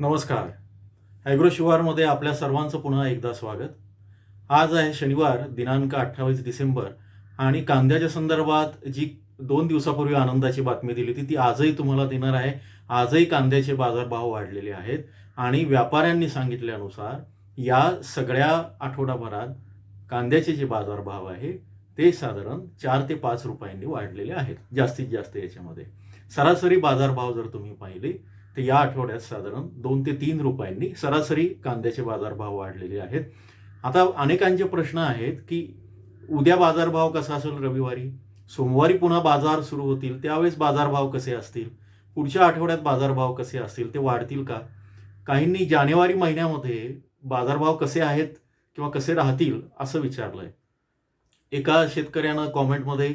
नमस्कार. ॲग्रो शिवारमध्ये आपल्या सर्वांचं पुन्हा एकदा स्वागत. आज आहे शनिवार दिनांक अठ्ठावीस डिसेंबर आणि कांद्याच्या संदर्भात जी दोन दिवसापूर्वी आनंदाची बातमी दिली होती ती आजही तुम्हाला देणार आहे. आजही कांद्याचे बाजारभाव वाढलेले आहेत आणि व्यापाऱ्यांनी सांगितल्यानुसार या सगळ्या आठवडाभरात कांद्याचे जे बाजारभाव आहे ते साधारण चार ते पाच रुपयांनी वाढलेले आहेत जास्तीत जास्त याच्यामध्ये. सरासरी बाजारभाव जर तुम्ही पाहिले तर या आठवड्यात साधारण दोन ते तीन रुपयांनी सरासरी कांद्याचे बाजारभाव वाढलेले आहेत. आता अनेकांचे प्रश्न आहेत की उद्या बाजारभाव कसा असेल रविवारी? सोमवारी पुन्हा बाजार सुरू होतील त्यावेळेस बाजारभाव कसे असतील? पुढच्या आठवड्यात बाजारभाव कसे असतील ते वाढतील का? काहींनी जानेवारी महिन्यामध्ये बाजारभाव कसे आहेत किंवा कसे राहतील असं विचारलंय. एका शेतकऱ्यानं कॉमेंटमध्ये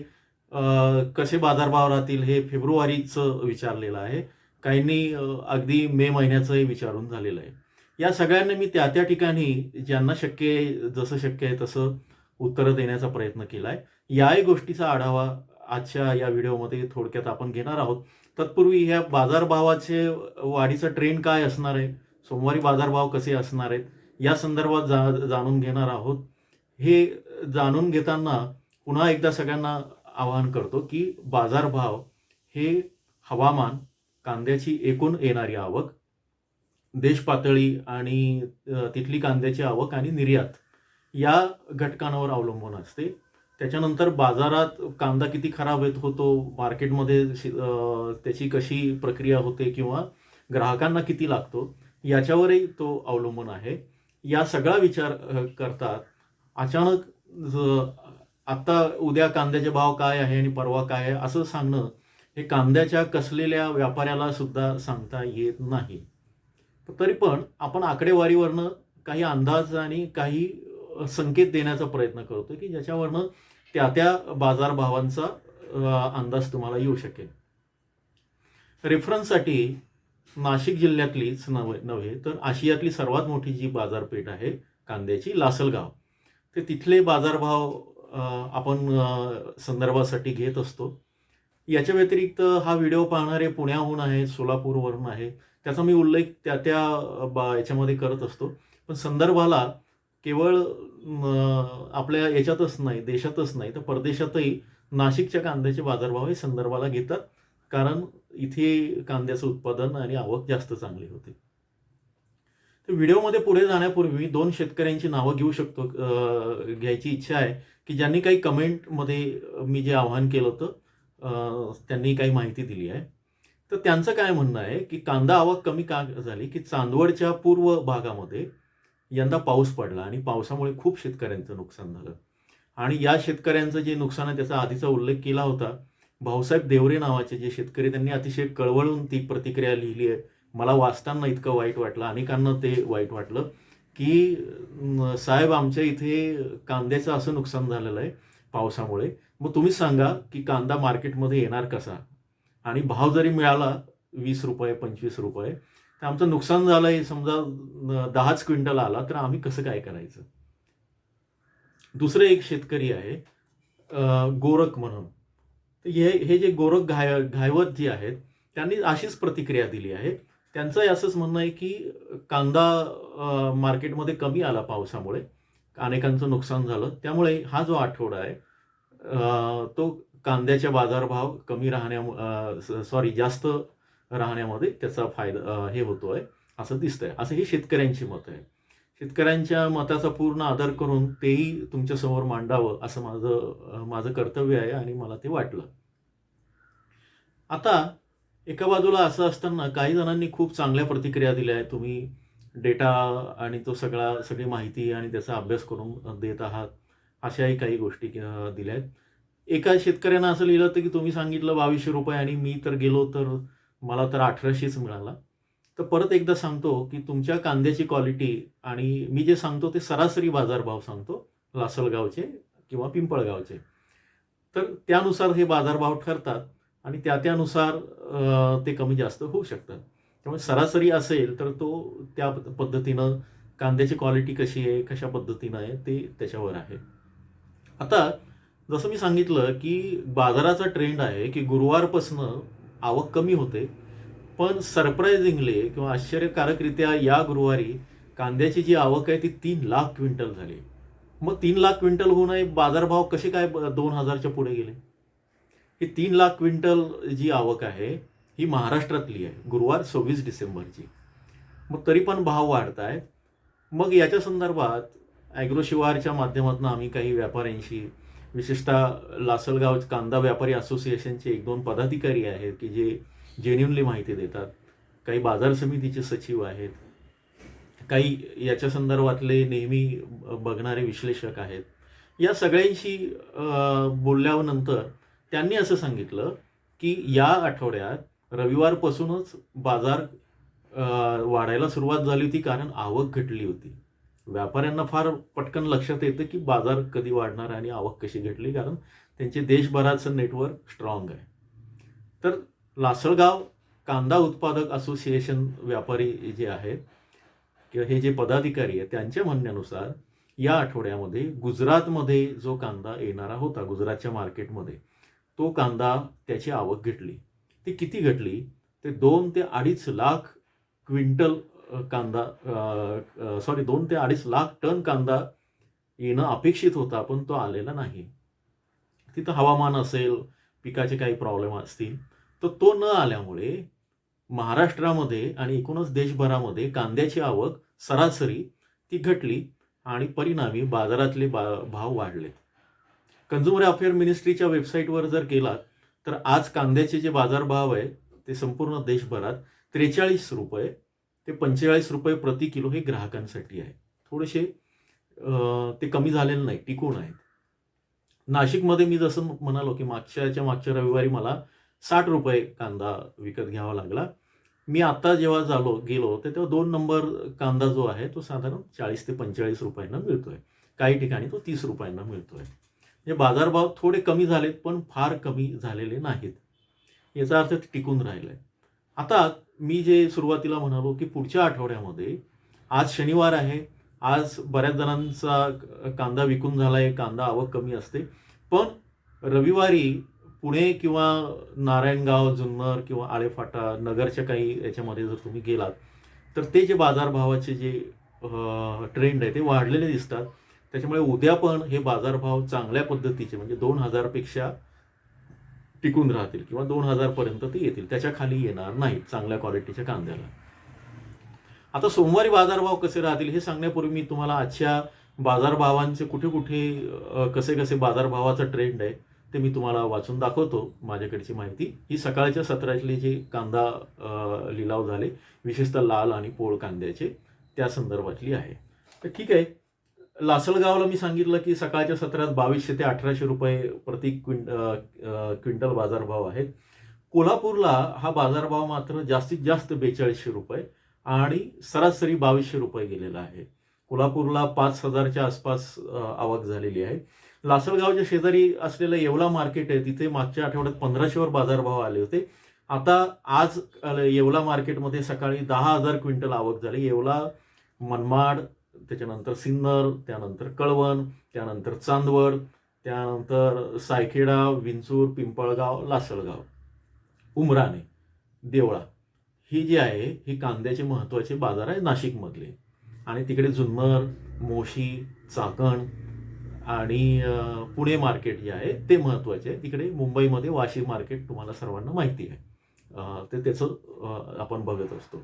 कसे बाजारभाव राहतील हे फेब्रुवारीचं विचारलेलं आहे. काहींनी अगदी मे महिन्याचंही विचारून झालेलं आहे. या सगळ्यांनी मी त्या त्या ठिकाणी ज्यांना शक्य आहे जसं शक्य आहे तसं उत्तरं देण्याचा प्रयत्न केला आहे याही गोष्टीचा आढावा आजच्या या व्हिडिओमध्ये थोडक्यात आपण घेणार आहोत. तत्पूर्वी ह्या बाजारभावाचे वाढीचा ट्रेंड काय असणार आहे? सोमवारी बाजारभाव कसे असणार आहेत? या संदर्भात जा जाणून घेणार आहोत. हे जाणून घेताना पुन्हा एकदा सगळ्यांना आवाहन करतो की बाजारभाव हे हवामान कांद्याची एकूण येणारी आवक देश पातळी आणि तिथली कांद्याची आवक आणि निर्यात या घटकांवर अवलंबून असते. त्याच्यानंतर बाजारात कांदा किती खराब येत होतो मार्केटमध्ये शि- त्याची कशी प्रक्रिया होते किंवा ग्राहकांना किती लागतो याच्यावरही तो अवलंबून आहे. या सगळा विचार करतात. अचानक आत्ता उद्या कांद्याचे भाव काय आहे आणि परवा काय आहे असं सांगणं हे कांद्याच्या कसलेल्या व्यापाऱ्याला सुद्धा सांगता येत नाही. तरी पण आपण आकडेवारीवरनं काही अंदाज आणि काही संकेत देण्याचा प्रयत्न करतो की ज्याच्यावरनं त्या त्या बाजारभावांचा अंदाज तुम्हाला येऊ शकेल. रेफरन्ससाठी नाशिक जिल्ह्यातलीच नव्हे नव्हे तर आशियातली सर्वात मोठी जी बाजारपेठ आहे कांद्याची लासलगाव. ते तिथले बाजारभाव आपण संदर्भासाठी घेत असतो. याच्या व्यतिरिक्त हा व्हिडिओ पाहणारे पुण्याहून आहे सोलापूरवरून आहे. त्याचा मी उल्लेख त्या त्या बा याच्यामध्ये करत असतो. पण संदर्भाला केवळ आपल्या याच्यातच नाही देशातच नाही तर परदेशातही नाशिकच्या कांद्याचे बाजारभाव हे संदर्भाला घेतात. कारण इथे कांद्याचं उत्पादन आणि आवक जास्त चांगली होते. तर व्हिडिओमध्ये पुढे जाण्यापूर्वी मी दोन शेतकऱ्यांची नावं घेऊ शकतो घ्यायची इच्छा आहे की ज्यांनी काही कमेंटमध्ये मी जे आवाहन केलं होतं त्यांनी काही माहिती दिली आहे. तर त्यांचं काय म्हणणं आहे की कांदा आवक कमी का झाली की चांदवडच्या पूर्व भागामध्ये यंदा पाऊस पडला आणि पावसामुळे खूप शेतकऱ्यांचं नुकसान झालं. आणि या शेतकऱ्यांचं जे नुकसान आहे त्याचा आधीचा उल्लेख केला होता. भाऊसाहेब देवरे नावाचे जे शेतकरी त्यांनी अतिशय कळवळून ती प्रतिक्रिया लिहिली आहे. मला वाचताना इतकं वाईट वाटलं अनेकांना ते वाईट वाटलं की साहेब आमच्या इथे कांद्याचं असं नुकसान झालेलं आहे पावसामुळे. मग तुम्ही सांगा की कांदा मार्केटमध्ये येणार कसा? आणि भाव जरी मिळाला वीस रुपये पंचवीस रुपये तर आमचं नुकसान झालंय समजा दहाच क्विंटल आला तर आम्ही कसं काय करायचं? दुसरे एक शेतकरी आहे गोरख म्हणून. हे हे जे गोरख घाय घायवत जे आहेत त्यांनी अशीच प्रतिक्रिया दिली आहे. त्यांचं असंच म्हणणं आहे की कांदा मार्केटमध्ये कमी आला पावसामुळे अनेकांचं नुकसान झालं. त्यामुळे हा जो आठवडा आहे तो कांद्याच्या बाजारभाव कमी राहण्या सॉरी जास्त राहण्यामध्ये त्याचा फायदा हे होतोय असं दिसतंय. असं ही शेतकऱ्यांची मत आहे. शेतकऱ्यांच्या मताचा पूर्ण आदर करून तेही तुमच्यासमोर मांडावं असं माझं माझं कर्तव्य आहे आणि मला ते वाटलं. आता एका बाजूला असं असताना काही जणांनी खूप चांगल्या प्रतिक्रिया दिल्या आहेत. तुम्ही डेटा आणि तो सगळा सगळी माहिती आणि त्याचा अभ्यास करून देत आहात. अशाही काही गोष्टी दिल्या आहेत एका शेतकऱ्यानं असं लिहिलं होतं की तुम्ही सांगितलं बावीसशे रुपये आणि मी तर गेलो तर मला तर अठराशेच मिळाला. तर परत एकदा सांगतो की तुमच्या कांद्याची क्वालिटी आणि मी जे सांगतो ते सरासरी बाजारभाव सांगतो लासलगावचे किंवा पिंपळगावचे. तर त्यानुसार हे बाजारभाव ठरतात आणि त्या त्यानुसार ते कमी जास्त होऊ शकतात त्यामुळे सरासरी असेल तर तो त्या पद्धतीनं कांद्याची क्वालिटी कशी आहे कशा पद्धतीनं आहे ते त्याच्यावर आहे. आता जसं मी सांगितलं की बाजाराचा ट्रेंड आहे की गुरुवारपासनं आवक कमी होते पण सरप्राइझिंगली किंवा आश्चर्यकारकरित्या या गुरुवारी कांद्याची जी आवक आहे ती तीन लाख क्विंटल झाली. मग तीन लाख क्विंटल होऊनही बाजारभाव कसे काय ब- दोन हजारच्या पुढे गेले? ही तीन लाख क्विंटल जी आवक आहे ही महाराष्ट्रातली आहे गुरुवार सव्वीस डिसेंबरची. मग तरी पण भाव वाढत आहेत मग याच्या संदर्भात ॲग्रोशिवारच्या माध्यमातून आम्ही काही व्यापाऱ्यांशी विशेषतः लासलगाव कांदा व्यापारी असोसिएशनचे एक दोन पदाधिकारी आहेत की जे जेन्युनली माहिती देतात. काही बाजार समितीचे सचिव आहेत. काही याच्या संदर्भातले नेहमी बघणारे विश्लेषक आहेत. या सगळ्यांशी बोलल्यानंतर त्यांनी असं सांगितलं की या आठवड्यात रविवारपासूनच बाजार वाढायला सुरुवात झाली होती कारण आवक घटली होती. व्यापाऱ्यांना फार पटकन लक्षात येतं की बाजार कधी वाढणार आणि आवक कशी घटली कारण त्यांचे देशभराचं नेटवर्क स्ट्रॉंग आहे. तर लासलगाव कांदा उत्पादक असोसिएशन व्यापारी जे आहेत किंवा हे जे पदाधिकारी आहेत त्यांच्या म्हणण्यानुसार या आठवड्यामध्ये गुजरातमध्ये जो कांदा येणारा होता गुजरातच्या मार्केटमध्ये तो कांदा त्याची आवक घटली. ती किती घटली? ते दोन ते अडीच लाख क्विंटल कांदा सॉरी दोन ते अडीच लाख टन कांदा येणं अपेक्षित होता पण तो आलेला नाही. तिथं हवामान असेल पिकाचे काही प्रॉब्लेम असतील तर तो न आल्यामुळे महाराष्ट्रामध्ये आणि एकूणच देशभरामध्ये कांद्याची आवक सरासरी ती घटली आणि परिणामी बाजारातले बा भाव वाढले कन्झ्युमर अफेअर मिनिस्ट्रीच्या वेबसाईटवर जर केलात तर आज कांद्याचे जे बाजारभाव आहे ते संपूर्ण देशभरात त्रेचाळीस रुपये ते पंचेचाळीस रुपये प्रति किलो हे ग्राहकांसाठी आहे. थोडेसे ते कमी झालेले नाही टिकून आहेत. नाशिकमध्ये मी जसं म्हणालो की मागच्याच्या मागच्या रविवारी मला साठ रुपये कांदा विकत घ्यावा लागला. मी आता जेव्हा झालो गेलो तर तेव्हा दोन नंबर कांदा जो आहे तो साधारण चाळीस ते पंचेचाळीस रुपयांना मिळतोय. काही ठिकाणी तो तीस रुपयांना मिळतोय. म्हणजे बाजारभाव थोडे कमी झालेत पण फार कमी झालेले नाहीत. याचा अर्थ टिकून राहिलाय. आता मी जे सुरुवातीला म्हणालो की पुढच्या आठवड्यामध्ये आज शनिवार आहे आज बऱ्याच जणांचा कांदा विकून झाला आहे कांदा आवक कमी असते पण रविवारी पुणे किंवा नारायणगाव जुन्नर किंवा आळेफाटा नगरच्या काही याच्यामध्ये जर तुम्ही गेलात तर ते जे बाजारभावाचे जे ट्रेंड आहे ते वाढलेले दिसतात. त्याच्यामुळे उद्या पण हे बाजारभाव चांगल्या पद्धतीचे म्हणजे दोन हजारपेक्षा टिकून राहतील किंवा दोन हजारपर्यंत ते येतील. त्याच्याखाली येणार नाहीत चांगल्या क्वालिटीच्या कांद्याला. आता सोमवारी बाजारभाव कसे राहतील हे सांगण्यापूर्वी मी तुम्हाला आजच्या बाजारभावांचे कुठे कुठे कसे कसे बाजारभावाचा ट्रेंड आहे ते मी तुम्हाला वाचून दाखवतो. माझ्याकडची माहिती. ही सकाळच्या सत्रातले जे कांदा लिलाव झाले विशेषतः लाल आणि पोळ कांद्याचे त्या संदर्भातली आहे. तर ठीक आहे. लासलगावला मी सांगितलं की सकाळच्या सत्रात बावीसशे ते अठराशे रुपये प्रति क्विंट क्विंटल बाजारभाव आहे कोल्हापूरला हा बाजारभाव मात्र जास्तीत जास्त बेचाळीसशे रुपये आणि सरासरी बावीसशे रुपये गेलेला आहे. कोल्हापूरला पाच हजारच्या आसपास आवक झालेली आहे. लासलगावच्या शेजारी असलेलं येवला मार्केट आहे तिथे मागच्या आठवड्यात पंधराशेवर बाजारभाव आले होते. आता आज येवला मार्केटमध्ये सकाळी दहा हजार क्विंटल आवक झाली. येवला मनमाड त्याच्यानंतर सिन्नर त्यानंतर कळवण त्यानंतर चांदवड त्यानंतर सायखेडा विंचूर पिंपळगाव लासलगाव उमराणे देवळा. ही जी आहे ही कांद्याचे महत्त्वाचे बाजार आहे नाशिकमधले. आणि तिकडे जुन्नर मोशी चाकण आणि पुणे मार्केट जे आहे ते महत्त्वाचे आहे. तिकडे मुंबईमध्ये वाशी मार्केट तुम्हाला सर्वांना माहिती आहे. ते त्याचं आपण बघत असतो.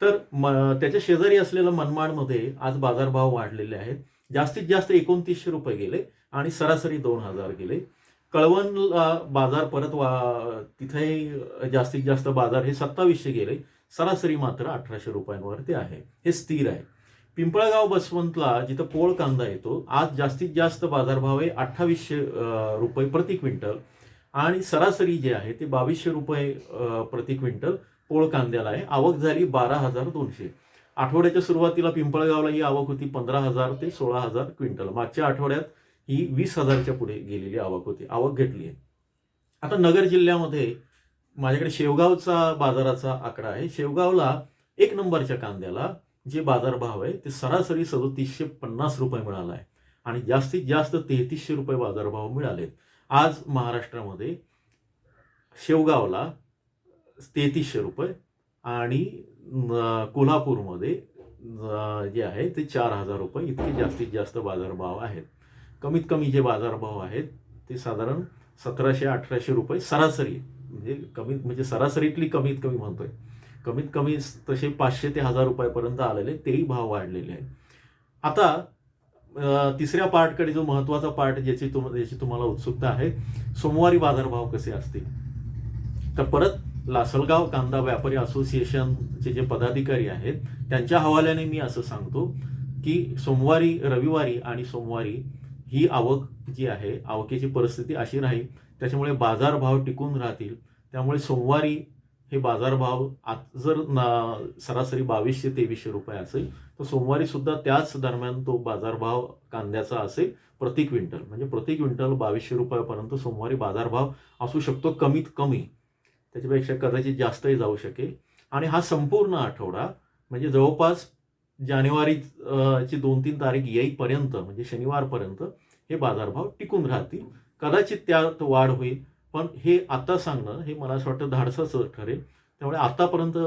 तर म त्याच्या शेजारी असलेलं मनमाडमध्ये आज बाजारभाव वाढलेले आहेत. जास्तीत जास्त एकोणतीसशे रुपये गेले आणि सरासरी दोन हजार गेले. कळवणला बाजार परत वा तिथे जास्तीत जास्त बाजार हे सत्तावीसशे गेले. सरासरी मात्र अठराशे रुपयांवरती आहे. हे स्थिर आहे. पिंपळगाव बसवंतला जिथं पोळ कांदा येतो आज जास्तीत जास्त बाजारभाव आहे अठ्ठावीसशे रुपये प्रति क्विंटल. आणि सरासरी जे आहे ते बावीसशे रुपये प्रति क्विंटल. पोळ कांद्याला आहे. आवक झाली बारा हजार दोनशे. आठवड्याच्या सुरुवातीला पिंपळगावला ही आवक होती पंधरा हजार ते सोळा हजार क्विंटल. मागच्या आठवड्यात ही वीस हजारच्या पुढे गेलेली आवक होती. आवक घटली आहे. आता नगर जिल्ह्यामध्ये माझ्याकडे शेवगावचा बाजाराचा आकडा आहे. शेवगावला एक नंबरच्या कांद्याला जे बाजारभाव आहे ते सरासरी सदोतीसशे पन्नास रुपये मिळाला आहे. आणि जास्तीत जास्त तेहतीसशे रुपये बाजारभाव मिळालेत. आज महाराष्ट्रामध्ये शेवगावला तेहतीसशे रुपये आणि कोल्हापूरमध्ये जे आहे ते चार हजार रुपये इतके जास्तीत जास्त बाजारभाव आहेत. कमीत कमी जे बाजारभाव आहेत ते साधारण सतराशे अठराशे रुपये सरासरी म्हणजे कमीत म्हणजे सरासरीतली कमीत कमी म्हणतोय. कमीत कमी तसे पाचशे ते हजार रुपयापर्यंत आलेले तेही भाव वाढलेले आहेत. आता तिसऱ्या पार्टकडे जो महत्त्वाचा पार्ट ज्याची तुम ज्याची तुम्हाला उत्सुकता आहे सोमवारी बाजारभाव कसे असतील? तर परत लासलगाव कांदा व्यापारी असोसिएशनचे जे पदाधिकारी आहेत त्यांच्या हवाल्याने मी असं सांगतो की सोमवारी रविवारी आणि सोमवारी ही आवक जी आहे आवकेची परिस्थिती अशी राहील त्याच्यामुळे बाजारभाव टिकून राहतील. त्यामुळे सोमवारी हे बाजारभाव आत जर ना- सरासरी बावीसशे तेवीसशे रुपये असेल तर सोमवारी सुद्धा त्याच दरम्यान तो बाजारभाव कांद्याचा असेल प्रति क्विंटल. म्हणजे प्रति क्विंटल बावीसशे रुपयापर्यंत सोमवारी बाजारभाव असू शकतो कमीत कमी. त्याच्यापेक्षा कदाचित जास्तही जाऊ शकेल. आणि हा संपूर्ण आठवडा म्हणजे जवळपास जानेवारी ची दोन तीन तारीख येईपर्यंत म्हणजे शनिवारपर्यंत हे बाजारभाव टिकून राहतील. कदाचित त्यात वाढ होईल. पण हे आता सांगणं हे मला असं वाटतं धाडसाचं ठरेल. त्यामुळे आतापर्यंत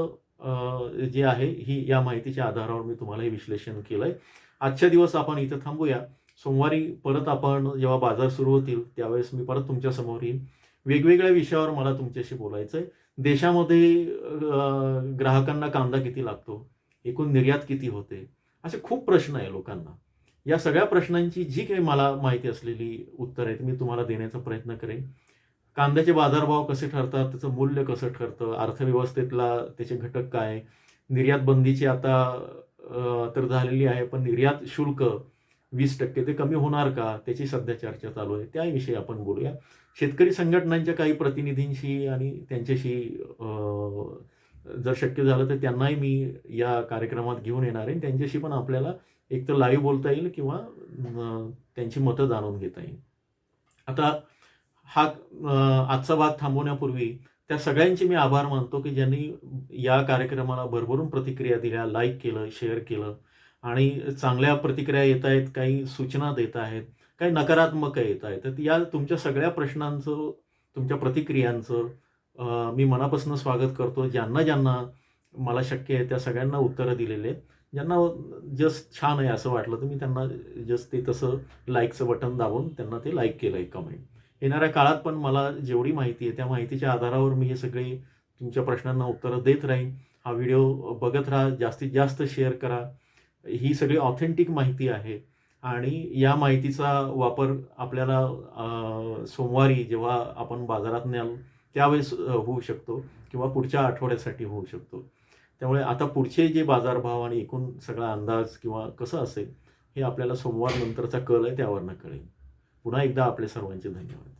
जे आहे ही या माहितीच्या आधारावर मी तुम्हाला हे विश्लेषण केलं आहे आजच्या दिवस आपण इथं थांबूया. सोमवारी परत आपण जेव्हा बाजार सुरू होतील त्यावेळेस मी परत तुमच्यासमोर येईल वेगवेगळ्या विषयावर मला तुमच्याशी बोलायचं आहे देशामध्ये ग्राहकांना कांदा किती लागतो? एकूण निर्यात किती होते? असे खूप प्रश्न आहे लोकांना. या सगळ्या प्रश्नांची जी काही मला माहिती असलेली उत्तर आहेत मी तुम्हाला देण्याचा प्रयत्न करेन. कांद्याचे बाजारभाव कसे ठरतात? त्याचं मूल्य कसं ठरतं? अर्थव्यवस्थेतला त्याचे घटक काय? निर्यात बंदीची आता तर झालेली आहे पण निर्यात शुल्क वीस टक्के ते कमी होणार का? त्याची सध्या चर्चा चालू आहे. त्याविषयी आपण बोलूया. शेतकरी संघटनांच्या काही प्रतिनिधींशी आणि त्यांच्याशी जर शक्य झालं तर त्यांनाही मी या कार्यक्रमात घेऊन येणार आहे. त्यांच्याशी पण आपल्याला एक तर लाईव्ह बोलता येईल किंवा त्यांची मतं जाणून घेता येईल. आता हा आजचा भाग थांबवण्यापूर्वी त्या सगळ्यांचे मी आभार मानतो की ज्यांनी या कार्यक्रमाला भरभरून प्रतिक्रिया दिल्या लाईक केलं शेअर केलं. आणि चांगल्या प्रतिक्रिया येत आहेत काही सूचना देत आहेत काही नकारात्मक येत आहेत. तर या तुमच्या सगळ्या प्रश्नांचं तुमच्या प्रतिक्रियांचं मी मनापासून स्वागत करतो. ज्यांना ज्यांना मला शक्य आहे त्या सगळ्यांना उत्तरं दिलेले. आहेत ज्यांना जस्ट छान आहे असं वाटलं तर मी त्यांना जस्ट ते तसं लाईकचं बटन दाबून त्यांना ते लाईक केलं आहे कमेंट येणाऱ्या काळात पण मला जेवढी माहिती आहे त्या माहितीच्या आधारावर मी हे सगळे तुमच्या प्रश्नांना उत्तरं देत राहीन. हा व्हिडिओ बघत राहा जास्तीत जास्त शेअर करा. ही सगळी ऑथेंटिक माहिती आहे. आणि या माहितीचा वापर आपल्याला सोमवारी जेव्हा आपण बाजारात न्याल त्यावेळेस होऊ शकतो किंवा पुढच्या आठवड्यासाठी होऊ शकतो. त्यामुळे आता पुढचे जे बाजारभाव आणि एकूण सगळा अंदाज किंवा कसं असेल हे आपल्याला सोमवार नंतरचा कल आहे त्यावरनं कळेल. पुन्हा एकदा आपले सर्वांचे धन्यवाद.